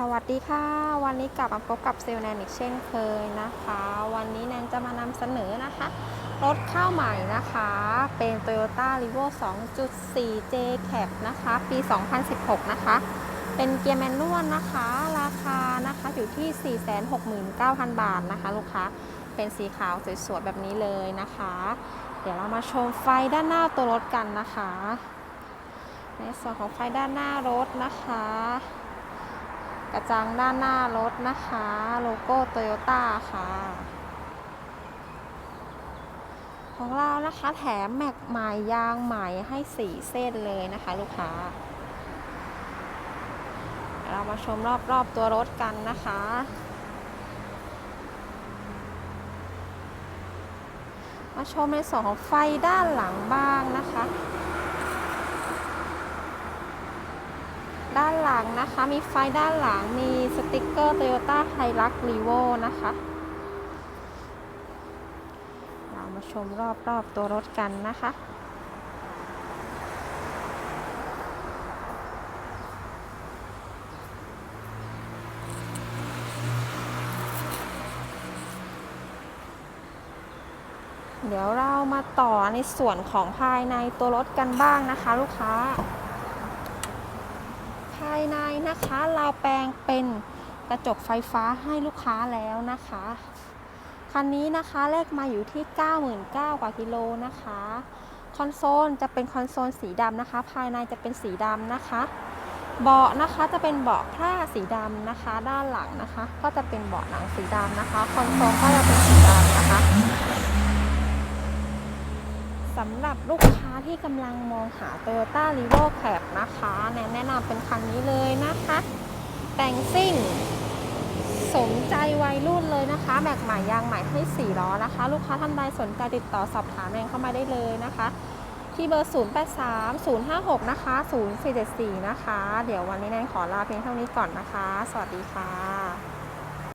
สวัสดีค่ะ วันนี้กลับมาพบกับเซลลแนนอีกเช่นเคยนะคะ วันนี้แนนจะมานำเสนอนะคะ รถเข้าใหม่นะคะ เป็น Toyota r e v o 2.4 J Cap นะคะ ปี 2016 นะคะ เป็นเกียร์แมนนวลนะคะ ราคานะคะอยู่ที่ 469,000 บาทนะคะ ลูกค้า เป็นสีขาวสวยๆแบบนี้เลยนะคะ เดี๋ยวเรามาชมไฟด้านหน้าตัวรถกันนะคะ ในส่วนของไฟด้านหน้ารถนะคะ ระจังด้านหน้ารถนะคะ โลโก้โตโยต้าค่ะ ของเรานะคะแถมแม็กใหม่ยางใหม่ให้4เส้นเลยนะคะลูกค้า เรามาชมรอบๆตัวรถกันนะคะมาชมในส่วนของไฟด้านหลังบ้างนะคะ ด้าน หลังนะคะ มีไฟด้านหลัง มีสติกเกอร์ Toyota Hilux Revo นะคะ เรามาชมรอบ ๆ ตัวรถกันนะคะเดี๋ยวเรามาต่อในส่วนของภายในตัวรถกันบ้างนะคะ ลูกค้า ภายในนะคะเราแปลงเป็นกระจกไฟฟ้าให้ลูกค้าแล้วนะคะ คันนี้นะคะเลขมาอยู่ที่ 99,000กว่ากิโลนะคะ คอนโซลจะเป็นคอนโซลสีดำนะคะ ภายในจะเป็นสีดำนะคะ เบาะนะคะจะเป็นเบาะผ้าสีดำนะคะ ด้านหลังนะคะ ก็จะเป็นเบาะหนังสีดำนะคะ คอนโซลก็จะเป็นสีดำนะคะ สำหรับลูกค้าที่กำลังมองหา Toyota r e v o Cap นะคะแนะแนะนำเป็นคันนี้เลยนะคะ แต่งซิ่ง สมใจวัยรุ่นเลยนะคะแม็กใหม่ยางใหม่ให้4ล้อนะคะ ลูกค้าท่านใดสนใจติดต่อสอบถามแรงเข้ามาได้เลยนะคะ ที่เบอร์ 083 056 นะคะ 0474 นะคะ เดี๋ยววันนี้แนนขอลาเพียงเท่านี้ก่อนนะคะ สวัสดีค่ะ